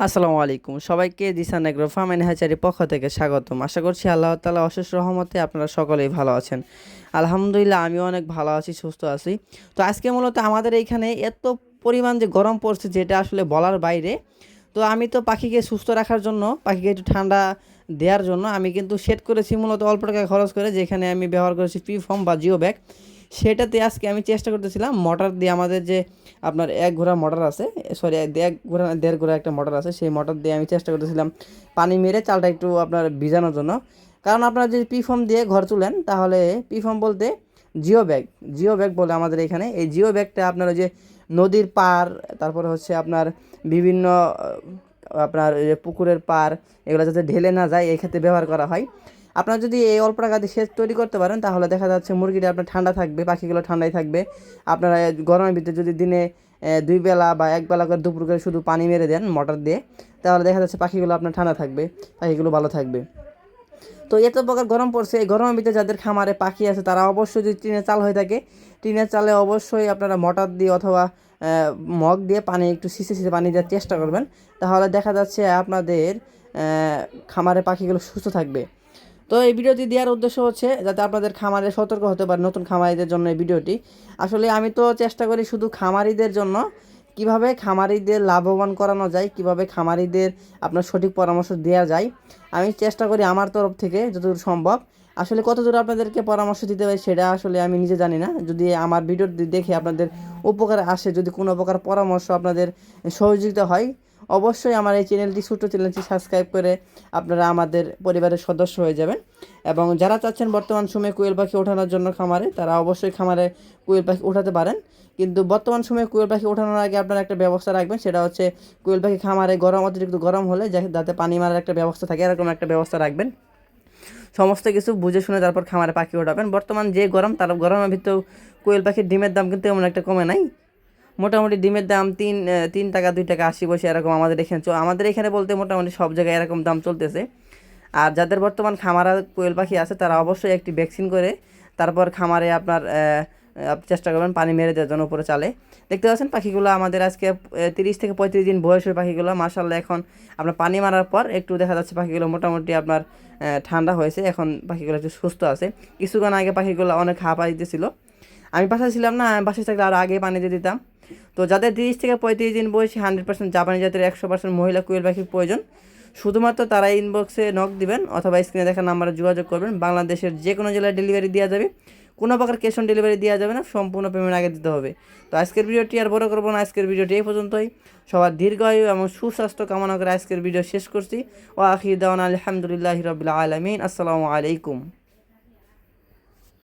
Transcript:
আসসালামু আলাইকুম। সবাইকে Disan agro farm and hatchery পক্ষ থেকে স্বাগতম। আশা করছি আল্লাহ তালা অশেষ রহমতে আপনারা সকলেই ভালো আছেন। আলহামদুলিল্লাহ, আমিও অনেক ভালো আছি, সুস্থ আছি। তো আজকে মূলত আমাদের এইখানে এত পরিমাণ যে গরম পড়ছে যেটা আসলে বলার বাইরে, তো আমি তো পাখিকে সুস্থ রাখার জন্য, পাখিকে একটু ঠান্ডা দেওয়ার জন্য আমি কিন্তু সেট করেছি মূলত অল্প টাকা খরচ করে, যেখানে আমি ব্যবহার করেছি পি ফর্ম বা জিও ব্যাগ সেটাতে আজকে আমি চেষ্টা করতেছিলাম মোটর দিয়ে আমাদের যে আপনার এক ঘোড়া মোটর আছে সরি এক ঘোড়া, দেড় ঘোড়া একটা মোটর আছে, সেই মোটর দিয়ে আমি চেষ্টা করতেছিলাম পানি মেরে চালটা একটু আপনার ভিজানোর জন্য। কারণ আপনারা যদি পি ফর্ম দিয়ে ঘর তুলেন, তাহলে পি ফর্ম বলতে জিও ব্যাগ জিও ব্যাগ বলে আমাদের এখানে। এই জিও ব্যাগটা আপনার ওই যে নদীর পার তারপরে হচ্ছে আপনার বিভিন্ন আপনার পুকুরের পার এগুলো যাতে ঢেলে না যায়, এই ক্ষেত্রে ব্যবহার করা হয়। আপনারা যদি এই অল্প টাকা দিয়ে সেচ তৈরি করতে পারেন, তাহলে দেখা যাচ্ছে মুরগিটা আপনার ঠান্ডা থাকবে, পাখিগুলো ঠান্ডাই থাকবে। আপনারা গরমের ভিতরে যদি দিনে দুই বেলা বা এক বেলা করে দুপুর করে শুধু পানি মেরে দেন মোটর দিয়ে, তাহলে দেখা যাচ্ছে পাখিগুলো আপনার ঠান্ডা থাকবে, পাখিগুলো ভালো থাকবে। তো এত প্রকার গরম পড়ছে, এই গরমের ভিতরে যাদের খামারে পাখি আছে, তারা অবশ্যই যদি টিনের চাল হয়ে থাকে, টিনের চালে অবশ্যই আপনারা মোটর দিয়ে অথবা মগ দিয়ে পানি, একটু সিসে সিসে পানি দেওয়ার চেষ্টা করবেন। তাহলে দেখা যাচ্ছে আপনাদের খামারে পাখিগুলো সুস্থ থাকবে। তো এই ভিডিওটি দেওয়ার উদ্দেশ্য হচ্ছে যাতে আপনাদের খামারে সতর্ক হতে পারে নতুন খামারিদের জন্য এই ভিডিওটি। আসলে আমি তো চেষ্টা করি শুধু খামারিদের জন্য, কীভাবে খামারিদের লাভবান করানো যায়, কীভাবে খামারিদের আপনার সঠিক পরামর্শ দেওয়া যায়, আমি চেষ্টা করি আমার তরফ থেকে যতদূর সম্ভব। আসলে কতদূর আপনাদেরকে পরামর্শ দিতে পারি সেটা আসলে আমি নিজে জানি না। যদি আমার ভিডিও দেখে আপনাদের উপকার আসে, যদি কোনো প্রকার পরামর্শ আপনাদের সহযোগিতা হয় অবশ্যই আমার এই চ্যানেলটি ছোট্ট চ্যানেলটি সাবস্ক্রাইব করে আপনারা আমাদের পরিবারের সদস্য হয়ে যাবেন। এবং যারা চাচ্ছেন বর্তমান সময়ে কোয়েল পাখি ওঠানোর জন্য খামারে, তারা অবশ্যই খামারে কোয়েল পাখি ওঠাতে পারেন। কিন্তু বর্তমান সময়ে কোয়েল পাখি ওঠানোর আগে আপনারা একটা ব্যবস্থা রাখবেন, সেটা হচ্ছে কোয়েল পাখি খামারে গরম, অতিরিক্ত গরম হলে যাতে পানি মারার একটা ব্যবস্থা থাকে, এরকম একটা ব্যবস্থা রাখবেন। সমস্ত কিছু বুঝে শুনে তারপর খামারে পাখি ওঠাবেন। বর্তমান যে গরম, তার গরমের ভিতরেও কোয়েল পাখির ডিমের দাম কিন্তু এমন একটা কমে নাই। মোটামুটি ডিমের দাম তিন তিন টাকা, দুই টাকা, আশি পয়সা এরকম আমাদের এখানে আমাদের এখানে বলতে মোটামুটি সব জায়গায় এরকম দাম চলতেছে। আর যাদের বর্তমান খামারা কোয়েল পাখি আছে, তারা অবশ্যই একটি ভ্যাকসিন করে তারপর খামারে আপনার চেষ্টা করবেন পানি মেরে দেওয়ার জন্য উপরে চালে। দেখতে পাচ্ছেন পাখিগুলো আমাদের আজকে তিরিশ থেকে পঁয়ত্রিশ দিন বয়সের পাখিগুলো। মার্শাল্লাহ এখন আপনার পানি মারার পর একটু দেখা যাচ্ছে পাখিগুলো মোটামুটি আপনার ঠান্ডা হয়েছে। এখন পাখিগুলো একটু সুস্থ আছে। কিছুক্ষণ আগে পাখিগুলো অনেক হাঁপা দিতেছিল আমি বাসায় ছিলাম না বাসায় থাকলে আরও আগে পানি দিয়ে দিতাম। তো যাদের তিরিশ থেকে পঁয়ত্রিশ দিন বয়সী হান্ড্রেড পার্সেন্ট জাপানি জাতের একশো পার্সেন্ট মহিলা কুয়েল পাখির প্রয়োজন, শুধুমাত্র তারা ইনবক্সে নক দিবেন অথবা স্ক্রিনে দেখা নাম্বারে যোগাযোগ করবেন। বাংলাদেশের যে কোনো জেলায় ডেলিভারি দেওয়া যাবে, কোনো প্রকার ক্যাশ অন ডেলিভারি দেওয়া যাবে না, সম্পূর্ণ পেমেন্ট আগে দিতে হবে। তো আজকের ভিডিওটি আর বড় করব না, আজকের ভিডিওটি এই পর্যন্তই। সবার দীর্ঘায়ু এবং সুস্বাস্থ্য কামনা করে আজকের ভিডিও শেষ করছি। ও আখির দাওয়ান আলহামদুলিল্লাহ রবিল আলমিন। আসসালামু আলাইকুম।